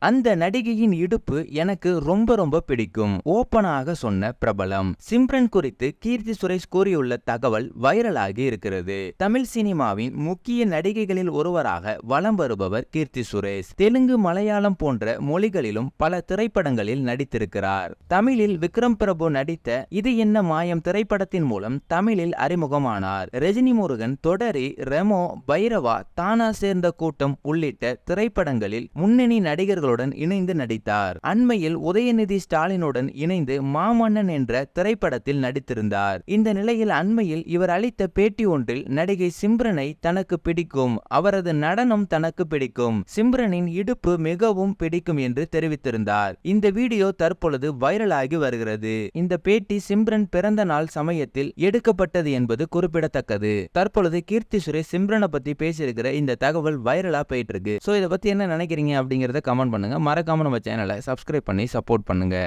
அந்த நடிகையின் இடுப்பு எனக்கு ரொம்ப ரொம்ப பிடிக்கும். ஓப்பனாக சொன்ன பிரபலம். சிம்ரன் குறித்து கீர்த்தி சுரேஷ் கூறியுள்ள தகவல் வைரலாகி இருக்கிறது. தமிழ் சினிமாவின் முக்கிய நடிகைகளில் ஒருவராக வலம் வருபவர் கீர்த்தி சுரேஷ். தெலுங்கு மலையாளம் போன்ற மொழிகளிலும் பல திரைப்படங்களில் நடித்திருக்கிறார். தமிழில் விக்ரம் பிரபு நடித்த இது என்ன மாயம் திரைப்படத்தின் மூலம் தமிழில் அறிமுகமானார். ரஜினி முருகன் தொடரி ரெமோ பைரவா தானா சேர்ந்த கூட்டம் உள்ளிட்ட திரைப்படங்களில் முன்னணி நடிகர்கள் நடிகர்களுடன் இணைந்து நடித்தார். அண்மையில் உதயநிதி ஸ்டாலினுடன் இணைந்து மாமன்னன் என்ற திரைப்படத்தில் நடித்திருந்தார். இந்த நிலையில் அண்மையில் இவர் அளித்த பேட்டி ஒன்றில் நடிகை சிம்ரனை தனக்கு பிடிக்கும் அவரது நடனம் தனக்கு பிடிக்கும் சிம்ரனின் இடுப்பு மிகவும் பிடிக்கும் என்று தெரிவித்திருந்தார். இந்த வீடியோ தற்பொழுது வைரலாகி வருகிறது. இந்த பேட்டி சிம்ரன் பிறந்த நாள் சமயத்தில் எடுக்கப்பட்டது என்பது குறிப்பிடத்தக்கது. தற்பொழுது கீர்த்தி சுரேஷ் சிம்ரனை பத்தி பேசியிருக்கிற இந்த தகவல் வைரலா போயிட்டு இருக்கு. சோ இதை பத்தி என்ன நினைக்கிறீங்க அப்படிங்கறத கமெண்ட் பண்ணுங்கள் மறக்காமல் நம்ம சேனலை சப்ஸ்கிரைப் பண்ணி சப்போர்ட் பண்ணுங்க.